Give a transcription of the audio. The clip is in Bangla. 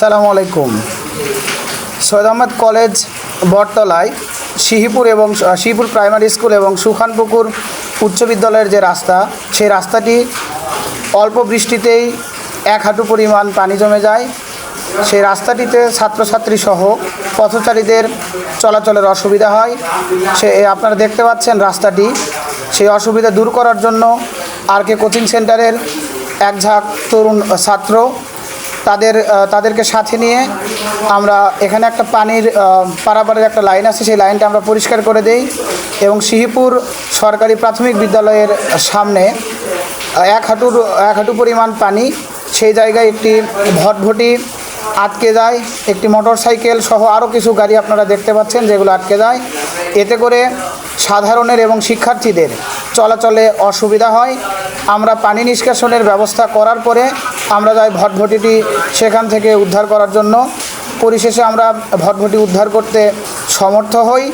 সালামু আলাইকুম। সৈয়দ আহমদ কলেজ, বটতলায় শিহিপুর এবং শিহিপুর প্রাইমারি স্কুল এবং সুখানপুকুর উচ্চ বিদ্যালয়ের যে রাস্তা, সেই রাস্তাটি অল্প বৃষ্টিতেই এক হাঁটু পরিমাণ পানি জমে যায়। সেই রাস্তাটিতে ছাত্রছাত্রী সহ পথচারীদের চলাচলের অসুবিধা হয়। সে আপনারা দেখতে পাচ্ছেন রাস্তাটি। সেই অসুবিধা দূর করার জন্য আর কে কোচিং সেন্টারের এক ঝাঁক তরুণ, ছাত্র তাদের তাদেরকে সাথে নিয়ে আমরা এখানে একটা পানির পারাপারের একটা লাইন আছে, সেই লাইনটা আমরা পরিষ্কার করে দেই। এবং শিহিপুর সরকারি প্রাথমিক বিদ্যালয়ের সামনে এক হাঁটুর, এক হাঁটু পরিমাণ পানি, সেই জায়গায় একটি ভটভটি আটকে যায়, একটি মোটর সাইকেল সহ আরও কিছু গাড়ি আপনারা দেখতে পাচ্ছেন যেগুলো আটকে যায়। এতে করে সাধারণের এবং শিক্ষার্থীদের চলাচলে অসুবিধা হয়। আমরা পানি নিষ্কাশনের ব্যবস্থা করার পরে আমরা যাই ভটভটিটি সেখান থেকে উদ্ধার করার জন্য। পরিশেষে আমরা ভটভটি উদ্ধার করতে সমর্থ হই।